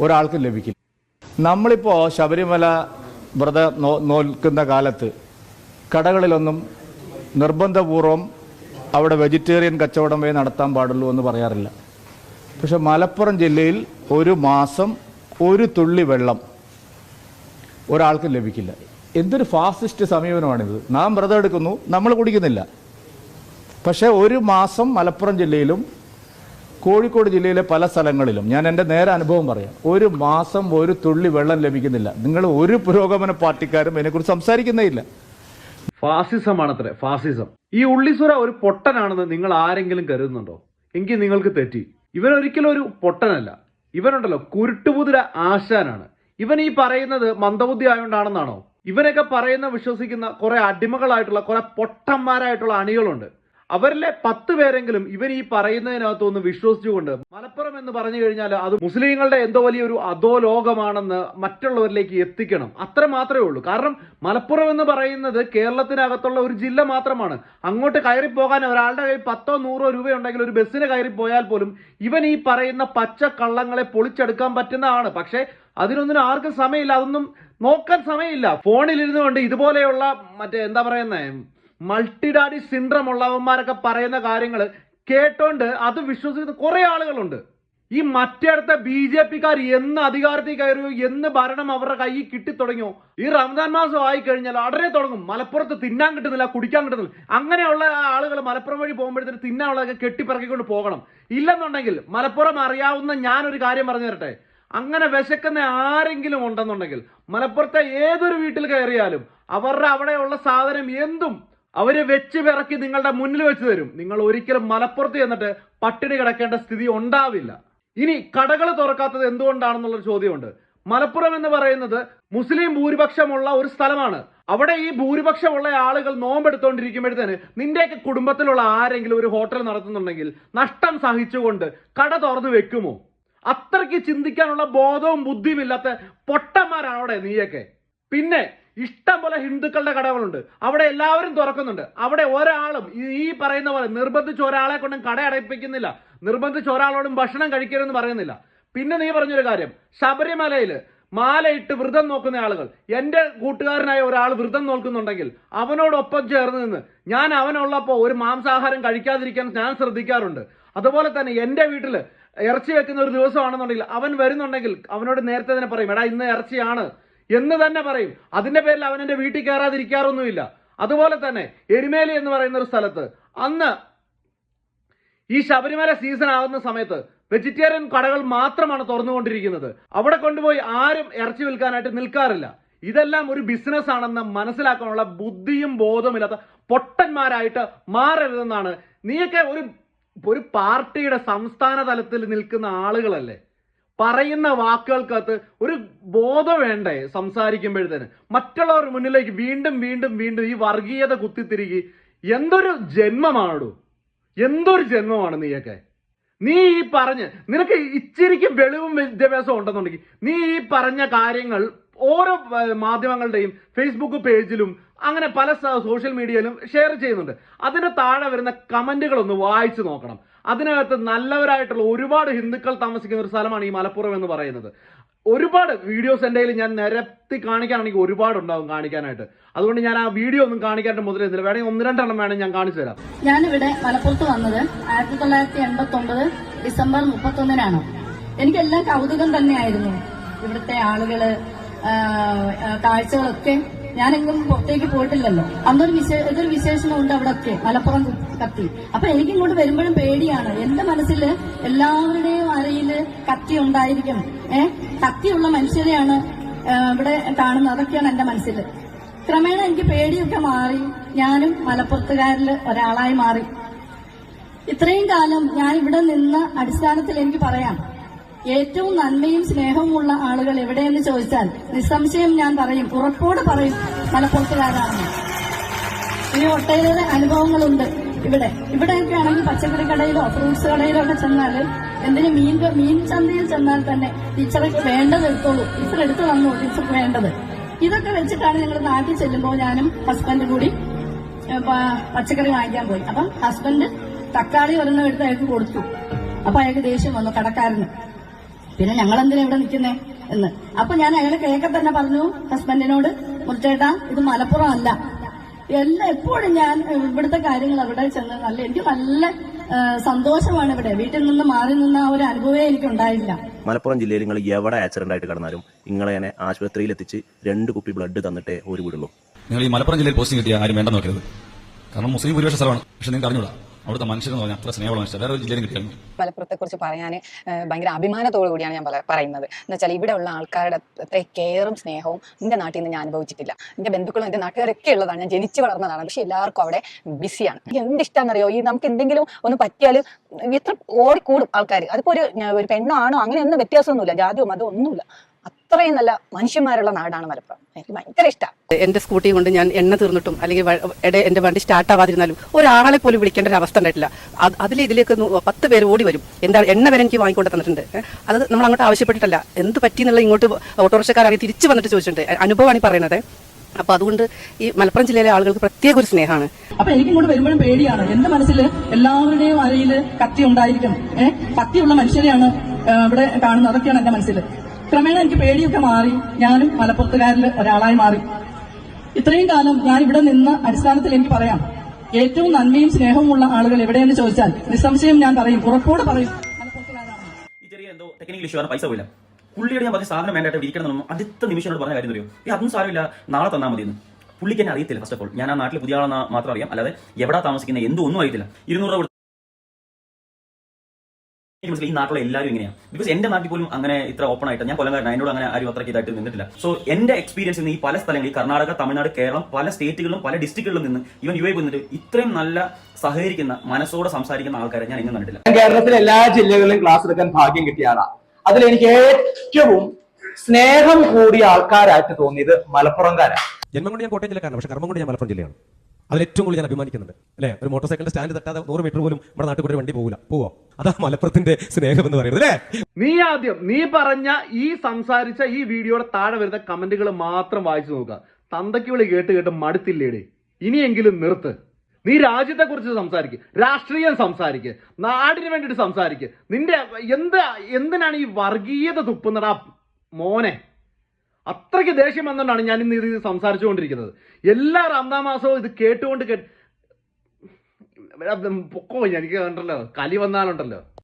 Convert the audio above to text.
ഒരാൾക്കും ലഭിക്കില്ല. നമ്മളിപ്പോൾ ശബരിമല വ്രത നോൽക്കുന്ന കാലത്ത് കടകളിലൊന്നും നിർബന്ധപൂർവം അവിടെ വെജിറ്റേറിയൻ കച്ചവടം കച്ചവടമേ നടത്താൻ പാടുള്ളൂ എന്ന് പറയാറില്ല. പക്ഷെ മലപ്പുറം ജില്ലയിൽ ഒരു മാസം ഒരു തുള്ളി വെള്ളം ഒരാൾക്കും ലഭിക്കില്ല. എന്തൊരു ഫാസിസ്റ്റ് സമീപനമാണിത്. നാം വ്രതം എടുക്കുന്നു നമ്മൾ കുടിക്കുന്നില്ല. പക്ഷേ ഒരു മാസം മലപ്പുറം ജില്ലയിലും കോഴിക്കോട് ജില്ലയിലെ പല സ്ഥലങ്ങളിലും ഞാൻ എന്റെ നേരെ അനുഭവം പറയാം. ഒരു മാസം ഒരു തുള്ളി വെള്ളം ലഭിക്കുന്നില്ല. നിങ്ങൾ ഒരു പുരോഗമന പാർട്ടിക്കാരും ഇതിനെക്കുറിച്ച് സംസാരിക്കുന്നേ ഇല്ല. ഫാസിസമാണത്രേ ഫാസിസം. ഈ ഉള്ളിസുര ഒരു പൊട്ടനാണെന്ന് നിങ്ങൾ ആരെങ്കിലും കരുതുന്നുണ്ടോ? എങ്കിൽ നിങ്ങൾക്ക് തെറ്റി. ഇവൻ ഒരിക്കലും ഒരു പൊട്ടനല്ല. ഇവനുണ്ടല്ലോ കുരുട്ടുപുതിര ആശാനാണ്. ഇവൻ ഈ പറയുന്നത് മന്ദബുദ്ധി ആയതുകൊണ്ടാണെന്നാണോ ഇവനൊക്കെ പറയുന്ന വിശ്വസിക്കുന്ന കുറെ അടിമകളായിട്ടുള്ള കുറെ പൊട്ടന്മാരായിട്ടുള്ള അണികളുണ്ട്. അവരിലെ പത്ത് പേരെങ്കിലും ഇവർ ഈ പറയുന്നതിനകത്തൊന്ന് വിശ്വസിച്ചുകൊണ്ട് മലപ്പുറം എന്ന് പറഞ്ഞു കഴിഞ്ഞാൽ അത് മുസ്ലിങ്ങളുടെ എന്തോ വലിയൊരു അധോലോകമാണെന്ന് മറ്റുള്ളവരിലേക്ക് എത്തിക്കണം. അത്ര മാത്രമേ ഉള്ളൂ. കാരണം മലപ്പുറം എന്ന് പറയുന്നത് കേരളത്തിനകത്തുള്ള ഒരു ജില്ല മാത്രമാണ്. അങ്ങോട്ട് കയറി പോകാൻ ഒരാളുടെ കയ്യിൽ പത്തോ നൂറോ രൂപയുണ്ടെങ്കിൽ ഒരു ബസ്സിന് കയറി പോയാൽ പോലും ഇവൻ ഈ പറയുന്ന പച്ച കള്ളങ്ങളെ പൊളിച്ചെടുക്കാൻ പറ്റുന്നതാണ്. പക്ഷേ അതിനൊന്നും ആർക്കും സമയമില്ല. അതൊന്നും നോക്കാൻ സമയമില്ല. ഫോണിലിരുന്നു കൊണ്ട് ഇതുപോലെയുള്ള മറ്റേ എന്താ പറയുന്നത് മൾട്ടിഡാഡി സിൻഡ്രം ഉള്ളവന്മാരൊക്കെ പറയുന്ന കാര്യങ്ങൾ കേട്ടോണ്ട് അത് വിശ്വസിക്കുന്ന കുറെ ആളുകളുണ്ട്. ഈ മറ്റേടത്തെ ബി ജെ പിക്കാർ എന്ന് അധികാരത്തിൽ കയറിയോ എന്ന് ഭരണം അവരുടെ കയ്യിൽ കിട്ടിത്തുടങ്ങിയോ ഈ റംസാൻ മാസം ആയി കഴിഞ്ഞാൽ അടരെ തുടങ്ങും. മലപ്പുറത്ത് തിന്നാൻ കിട്ടുന്നില്ല കുടിക്കാൻ കിട്ടുന്നില്ല. അങ്ങനെയുള്ള ആളുകൾ മലപ്പുറം വഴി പോകുമ്പോഴത്തേന് തിന്നാനുള്ളതൊക്കെ കെട്ടിപ്പിറക്കിക്കൊണ്ട് പോകണം. ഇല്ലെന്നുണ്ടെങ്കിൽ മലപ്പുറം അറിയാവുന്ന ഞാനൊരു കാര്യം പറഞ്ഞു തരട്ടെ. അങ്ങനെ വിശക്കുന്ന ആരെങ്കിലും ഉണ്ടെന്നുണ്ടെങ്കിൽ മലപ്പുറത്തെ ഏതൊരു വീട്ടിൽ കയറിയാലും അവരുടെ അവിടെയുള്ള സാധനം എന്തും അവർ വെച്ച് പിറക്കി നിങ്ങളുടെ മുന്നിൽ വെച്ച് തരും. നിങ്ങൾ ഒരിക്കലും മലപ്പുറത്ത് ചെന്നിട്ട് പട്ടിണി കിടക്കേണ്ട സ്ഥിതി ഉണ്ടാവില്ല. ഇനി കടകൾ തുറക്കാത്തത് എന്തുകൊണ്ടാണെന്നുള്ളൊരു ചോദ്യമുണ്ട്. മലപ്പുറം എന്ന് പറയുന്നത് മുസ്ലിം ഭൂരിപക്ഷമുള്ള ഒരു സ്ഥലമാണ്. അവിടെ ഈ ഭൂരിപക്ഷമുള്ള ആളുകൾ നോമ്പെടുത്തോണ്ടിരിക്കുമ്പോഴത്തേന് നിന്റെയൊക്കെ കുടുംബത്തിലുള്ള ആരെങ്കിലും ഒരു ഹോട്ടൽ നടത്തുന്നുണ്ടെങ്കിൽ നഷ്ടം സഹിച്ചുകൊണ്ട് കട തുറന്നു വെക്കുമോ? അത്രയ്ക്ക് ചിന്തിക്കാനുള്ള ബോധവും ബുദ്ധിയും ഇല്ലാത്ത പൊട്ടന്മാരാണ് അവിടെ നീയൊക്കെ. പിന്നെ ഇഷ്ടം പോലെ ഹിന്ദുക്കളുടെ കടകളുണ്ട്. അവിടെ എല്ലാവരും തുറക്കുന്നുണ്ട്. അവിടെ ഒരാളും ഈ- പറയുന്ന പോലെ നിർബന്ധിച്ച് ഒരാളെ കൊണ്ടും കട അടയിപ്പിക്കുന്നില്ല നിർബന്ധിച്ച് ഒരാളോടും ഭക്ഷണം കഴിക്കരുതെന്ന് പറയുന്നില്ല. പിന്നെ നീ പറഞ്ഞൊരു കാര്യം. ശബരിമലയിൽ മാലയിട്ട് വ്രതം നോക്കുന്ന ആളുകൾ. എന്റെ കൂട്ടുകാരനായ ഒരാൾ വ്രതം നോക്കുന്നുണ്ടെങ്കിൽ അവനോടൊപ്പം ചേർന്ന് നിന്ന് ഞാൻ അവനുള്ളപ്പോൾ ഒരു മാംസാഹാരം കഴിക്കാതിരിക്കാൻ ഞാൻ ശ്രദ്ധിക്കാറുണ്ട്. അതുപോലെ തന്നെ എന്റെ വീട്ടിൽ ഇറച്ചി വെക്കുന്ന ഒരു ദിവസമാണെന്നുണ്ടെങ്കിൽ അവൻ വരുന്നുണ്ടെങ്കിൽ അവനോട് നേരത്തെ തന്നെ പറയും എടാ ഇന്ന് ഇറച്ചിയാണ്. എന്ന് തന്നെ പറയും. അതിന്റെ പേരിൽ അവൻ എന്റെ വീട്ടിൽ കയറാതിരിക്കാറൊന്നുമില്ല. അതുപോലെ തന്നെ എരുമേലി എന്ന് പറയുന്ന ഒരു സ്ഥലത്ത് അന്ന് ഈ ശബരിമല സീസൺ ആവുന്ന സമയത്ത് വെജിറ്റേറിയൻ കടകൾ മാത്രമാണ് തുറന്നുകൊണ്ടിരിക്കുന്നത്. അവിടെ കൊണ്ടുപോയി ആരും ഇറച്ചി വിൽക്കാനായിട്ട് നിൽക്കാറില്ല. ഇതെല്ലാം ഒരു ബിസിനസ് ആണെന്ന് മനസ്സിലാക്കാനുള്ള ബുദ്ധിയും ബോധമില്ലാത്ത പൊട്ടന്മാരായിട്ട് മാറരുതെന്നാണ്. നീയൊക്കെ ഒരു ഒരു പാർട്ടിയുടെ സംസ്ഥാന തലത്തിൽ നിൽക്കുന്ന ആളുകളല്ലേ? പറയുന്ന വാക്കുകൾക്കകത്ത് ഒരു ബോധം വേണ്ടേ സംസാരിക്കുമ്പോഴത്തേന്? മറ്റുള്ളവർ മുന്നിലേക്ക് വീണ്ടും വീണ്ടും വീണ്ടും ഈ വർഗീയത കുത്തിത്തിരികി. എന്തൊരു ജന്മമാണോ എന്തൊരു ജന്മമാണ് നീയൊക്കെ? നീ ഈ പറഞ്ഞ് നിനക്ക് ഇച്ചിരിക്ക് വെളിവും വിദ്യാഭ്യാസവും ഉണ്ടെന്നുണ്ടെങ്കിൽ നീ ഈ പറഞ്ഞ കാര്യങ്ങൾ ഓരോ മാധ്യമങ്ങളുടെയും ഫേസ്ബുക്ക് പേജിലും അങ്ങനെ പല സോഷ്യൽ മീഡിയയിലും ഷെയർ ചെയ്യുന്നുണ്ട്. അതിന് താഴെ വരുന്ന കമന്റുകൾ വായിച്ചു നോക്കണം. അതിനകത്ത് നല്ലവരായിട്ടുള്ള ഒരുപാട് ഹിന്ദുക്കൾ താമസിക്കുന്ന ഒരു സ്ഥലമാണ് ഈ മലപ്പുറം എന്ന് പറയുന്നത്. ഒരുപാട് വീഡിയോസ് എന്റെ കയ്യിൽ ഞാൻ നിരത്തി കാണിക്കാനാണെങ്കിൽ ഒരുപാട് ഉണ്ടാവും കാണിക്കാനായിട്ട്. അതുകൊണ്ട് ഞാൻ ആ വീഡിയോ ഒന്നും കാണിക്കാനായിട്ട് മുതലെന്നില്ല വേണമെങ്കിൽ ഒന്ന് രണ്ടെണ്ണം വേണമെങ്കിൽ ഞാൻ കാണിച്ചു തരാം. ഞാനിവിടെ മലപ്പുറത്ത് വന്നത് ആയിരത്തി തൊള്ളായിരത്തി എൺപത്തി ഒമ്പത് ഡിസംബർ മുപ്പത്തൊന്നിനാണ്. എനിക്കെല്ലാം കൗതുകം തന്നെയായിരുന്നു. ഇവിടുത്തെ ആളുകൾ കാഴ്ചകളൊക്കെ ഞാനെങ്ങും പുറത്തേക്ക് പോയിട്ടില്ലല്ലോ. അന്നൊരു വിശേ ഇതൊരു വിശേഷണമുണ്ട് അവിടെ ഒക്കെ മലപ്പുറം കത്തി. അപ്പൊ എനിക്ക് ഇങ്ങോട്ട് വരുമ്പോഴും പേടിയാണ്. എന്റെ മനസ്സിൽ എല്ലാവരുടെയും അരയിൽ കത്തി ഉണ്ടായിരിക്കും. ഏഹ് കത്തിയുള്ള മനുഷ്യരെയാണ് ഇവിടെ കാണുന്നത്. അതൊക്കെയാണ് എന്റെ മനസ്സിൽ ക്രമേണ എനിക്ക് പേടിയൊക്കെ മാറി. ഞാനും മലപ്പുറത്തുകാരിൽ ഒരാളായി മാറി. ഇത്രയും കാലം ഞാൻ ഇവിടെ നിന്ന അടിസ്ഥാനത്തിൽ എനിക്ക് പറയാം. ഏറ്റവും നന്മയും സ്നേഹവുമുള്ള ആളുകൾ എവിടെയെന്ന് ചോദിച്ചാൽ നിസ്സംശയം ഞാൻ പറയും ഉറപ്പോട് പറയും മലപ്പുറത്തുകാരാണെന്ന്. ഇനി ഒട്ടേറെ അനുഭവങ്ങളുണ്ട് ഇവിടെ. ഇവിടെയൊക്കെ ആണെങ്കിൽ പച്ചക്കറി കടയിലോ ഫ്രൂട്ട്സ് കടയിലോ ഒക്കെ ചെന്നാൽ എന്തിനു മീൻ മീൻ ചന്തയിൽ ചെന്നാൽ തന്നെ ടീച്ചർക്ക് വേണ്ടത് എടുത്തോളൂ. ടീച്ചർ എടുത്തു തന്നു ടീച്ചർക്ക് വേണ്ടത്. ഇതൊക്കെ വെച്ചിട്ടാണ് ഞങ്ങൾ നാട്ടിൽ ചെല്ലുമ്പോൾ ഞാനും ഹസ്ബൻഡ് കൂടി പച്ചക്കറി വാങ്ങിക്കാൻ പോയി. അപ്പം ഹസ്ബൻഡ് തക്കാളി ഒരെണ്ണം എടുത്ത് അയാൾക്ക് കൊടുത്തു. അപ്പൊ അയാൾക്ക് ദേഷ്യം വന്നു കടക്കാരന്. പിന്നെ ഞങ്ങൾ എന്തിനാ ഇവിടെ നിൽക്കുന്നേ എന്ന്. അപ്പൊ ഞാൻ അയാളെ കേക്കെ തന്നെ പറഞ്ഞു ഹസ്ബൻഡിനോട് മുറിച്ചേട്ടാ ഇത് മലപ്പുറം അല്ല എല്ലാം എപ്പോഴും ഞാൻ ഇവിടുത്തെ കാര്യങ്ങൾ അവിടെ ചെന്ന് നല്ല എനിക്ക് നല്ല സന്തോഷമാണ് ഇവിടെ. വീട്ടിൽ നിന്ന് മാറി നിന്ന ആ ഒരു അനുഭവമേ എനിക്ക് ഉണ്ടായില്ല മലപ്പുറം ജില്ലയിൽ നിങ്ങൾ എവിടെ ആക്സിഡന്റ് ആയിട്ട് കടന്നാലും നിങ്ങളെ ആശുപത്രിയിൽ എത്തിച്ച് രണ്ട് കുപ്പി ബ്ലഡ് തന്നിട്ടേ ഒരു വിടുള്ളൂ. നിങ്ങൾ ഈ മലപ്പുറം ജില്ലയിൽ പോസ്റ്റിംഗ് കിട്ടിയ ആരും വേണ്ട നോക്കരുത്. കാരണം മുസ്ലിം ഭൂരിപക്ഷ സ്ഥലമാണ്. പക്ഷെ നിങ്ങൾക്ക് അറിഞ്ഞൂടാ. അവിടുത്തെ മനുഷ്യരെന്ന് പറഞ്ഞാൽ അത്ര സ്നേഹമുള്ള മനുഷ്യർ വേറെ ഒരു ജില്ലയിലും കിട്ടിയാലും മലപ്പുറത്തെ കുറിച്ച് പറയാൻ ഭയങ്കര അഭിമാനത്തോടു കൂടിയാണ് ഞാൻ പറയുന്നത്. എന്ന് വെച്ചാൽ ഇവിടെ ഉള്ള ആൾക്കാരുടെ അത്ര കെയറും സ്നേഹവും എന്റെ നാട്ടിൽ നിന്ന് ഞാൻ അനുഭവിച്ചിട്ടില്ല. എന്റെ ബന്ധുക്കളും എന്റെ നാട്ടുകാരൊക്കെ ഉള്ളതാണ്. ഞാൻ ജനിച്ചു വളർന്നതാണ്. പക്ഷെ എല്ലാവർക്കും അവിടെ ബിസിയാണ്. എന്ത് ഇഷ്ടമാണെന്നറിയോ ഈ നമുക്ക് എന്തെങ്കിലും ഒന്ന് പറ്റിയാൽ എത്ര ഓടിക്കൂടും ആൾക്കാർ അതിപ്പോ ഒരു പെണ്ണാണോ പെണ്ണോ ആണോ? അങ്ങനെയൊന്നും വ്യത്യാസമൊന്നുമില്ല. ജാതിയോ മതമോ ഒന്നുമില്ല. അത്രയും നല്ല മനുഷ്യന്മാരുള്ള നാടാണ് മലപ്പുറം. എനിക്ക് ഭയങ്കര ഇഷ്ടമാണ് എന്റെ സ്കൂട്ടി കൊണ്ട് ഞാൻ എണ്ണ തീർന്നിട്ടും അല്ലെങ്കിൽ എന്റെ വണ്ടി സ്റ്റാർട്ട് ആവാതിരുന്നാലും ഒരാളെ പോലും വിളിക്കേണ്ട ഒരു അവസ്ഥ ഉണ്ടായിട്ടില്ല. അതിൽ ഇതിലേക്ക് പത്ത് പേര് ഓടി വരും. എന്താ എണ്ണ വരെ എനിക്ക് വാങ്ങിക്കൊണ്ട് തന്നിട്ടുണ്ട്. അത് നമ്മൾ അങ്ങോട്ട് ആവശ്യപ്പെട്ടിട്ടല്ല. എന്ത് പറ്റി എന്നുള്ള ഇങ്ങോട്ട് ഓട്ടോറിക്ഷക്കാരാണെങ്കിൽ തിരിച്ചു വന്നിട്ട് ചോദിച്ചിട്ടുണ്ട്. അനുഭവമാണ് ഈ പറയുന്നത്. അപ്പൊ അതുകൊണ്ട് ഈ മലപ്പുറം ജില്ലയിലെ ആളുകൾക്ക് പ്രത്യേക ഒരു സ്നേഹമാണ്. അപ്പൊ എനിക്ക് ഇങ്ങോട്ട് വരുമ്പോഴും പേടിയാണ്. എന്റെ മനസ്സിൽ എല്ലാവരുടെയും അരയിൽ കത്തി ഉണ്ടായിരിക്കും. ഏഹ് കത്തിയുള്ള മനുഷ്യരെയാണ് ഇവിടെ കാണുന്നത്. അതൊക്കെയാണ് എന്റെ മനസ്സിൽ ക്രമേണ എനിക്ക് പേടിയൊക്കെ മാറി. ഞാനും മലപ്പുറത്തുകാരിൽ ഒരാളായി മാറി. ഇത്രയും കാലം ഞാൻ ഇവിടെ നിന്ന അടിസ്ഥാനത്തിൽ എനിക്ക് പറയാം. ഏറ്റവും നന്മയും സ്നേഹവുമുള്ള ആളുകൾ എവിടെയെന്ന് ചോദിച്ചാൽ നിസ്സംശയം ഞാൻ പറയും. ഉറപ്പോടെ പറയും. ചെറിയ എന്തോ ടെക്നിക്കൽ പൈസ പോയില്ല. പുള്ളിയുടെ ഞാൻ പറഞ്ഞ സാധനം വേണ്ടായിട്ട് ഇരിക്കണം എന്നും അടുത്ത നിമിഷത്തോട് പറഞ്ഞ കാര്യം അറിയോ? ഈ അതും സാരമില്ല. നാളെ തന്നാൽ മതി പുള്ളിക്ക് എന്നെ അറിയത്തില്ല ഫസ്റ്റ് ഓഫ് ഓൾ ഞാൻ ആ നാട്ടിൽ പുതിയ ആളെന്ന് മാത്രം അറിയാം. അല്ലാതെ എവിടെ താമസിക്കുന്ന എന്തോ ഒന്നും അറിയത്തില്ല. ഇരുന്നൂറ് മനസ്സിലായി ഈ നാട്ടിലെ എല്ലാവരും ഇങ്ങനെയാണ്. ബിക്കോസ് എന്റെ നാട്ടിൽ പോലും അങ്ങനെ ഇത്ര ഓപ്പൺ ആയിട്ട്. ഞാൻ കൊല്ലംകാരൻ എന്നോട് അങ്ങനെ ആരും അത്ര ഇതായിട്ട് നിന്നിട്ടില്ല. സോ എന്റെ എക്സ്പീരിയൻസ് ഈ പല സ്ഥലങ്ങളിൽ കർണാടക തമിഴ്നാട് കേരളം പല സ്റ്റേറ്റുകളിലും പല ഡിസ്ട്രിക്റ്റുകളിലും നിന്ന് ഇവൻ യു എ പോയിട്ട് ഇത്രയും നല്ല സഹകരിക്കുന്ന മനസ്സോടെ സംസാരിക്കുന്ന ആൾക്കാരെ ഞാൻ ഇങ്ങനെ കണ്ടിട്ടില്ല. ഞാൻ കേരളത്തിലെ എല്ലാ ജില്ലകളിലും ക്ലാസ് എടുക്കാൻ ഭാഗ്യം കിട്ടിയ ആളാണ് അതിൽ എനിക്ക് ഏറ്റവും സ്നേഹം കൂടിയ ആൾക്കാരായിട്ട് തോന്നിയത് മലപ്പുറംകാരാണ് ജന്മം കൊണ്ട് ഞാൻ കോട്ടയം ജില്ലക്കാരനാണ് പക്ഷെ കർമ്മം കൊണ്ട് ഞാൻ മലപ്പുറം ജില്ലയാണ്. അതിൽ ഏറ്റവും കൂടുതൽ ഞാൻ അഭിമാനിക്കുന്നുണ്ട് അല്ലേ? ഒരു മോട്ടോർ സൈക്കിൾ സ്റ്റാൻഡ് തട്ടാതെ നൂറ് മീറ്റർ പോലും നമ്മുടെ നാട്ടിൽ കൂടെ വണ്ടി പോകില്ല പോവോ? അതാ മലപ്പുറത്തിന്റെ സ്നേഹം എന്ന് പറയുന്നത് അല്ലേ? നീ ആദ്യം നീ പറഞ്ഞ ഈ സംസാരിച്ച ഈ വീഡിയോയുടെ താഴെ വരുന്ന കമന്റുകൾ മാത്രം വായിച്ചു നോക്കുക. തന്തയ്ക്ക് വിളി കേട്ട് കേട്ട് മടുത്തില്ലേടെ? ഇനിയെങ്കിലും നിർത്ത്. നീ രാജ്യത്തെ കുറിച്ച് സംസാരിക്കുക രാഷ്ട്രീയം സംസാരിക്കുക നാടിന് വേണ്ടിയിട്ട് സംസാരിക്കുക നിന്റെ എന്ത് എന്തിനാണ് ഈ വർഗീയത തുപ്പുന്നടാ മോനെ? അത്രയ്ക്ക് ദേഷ്യം വന്നുകൊണ്ടാണ് ഞാൻ ഇന്ന് ഇത് സംസാരിച്ചുകൊണ്ടിരിക്കുന്നത്. എല്ലാ രണ്ടാം മാസവും ഇത് കേട്ടുകൊണ്ട് കേട്ട് പൊക്കോ എനിക്ക് ഉണ്ടല്ലോ കലി വന്നാലുണ്ടല്ലോ.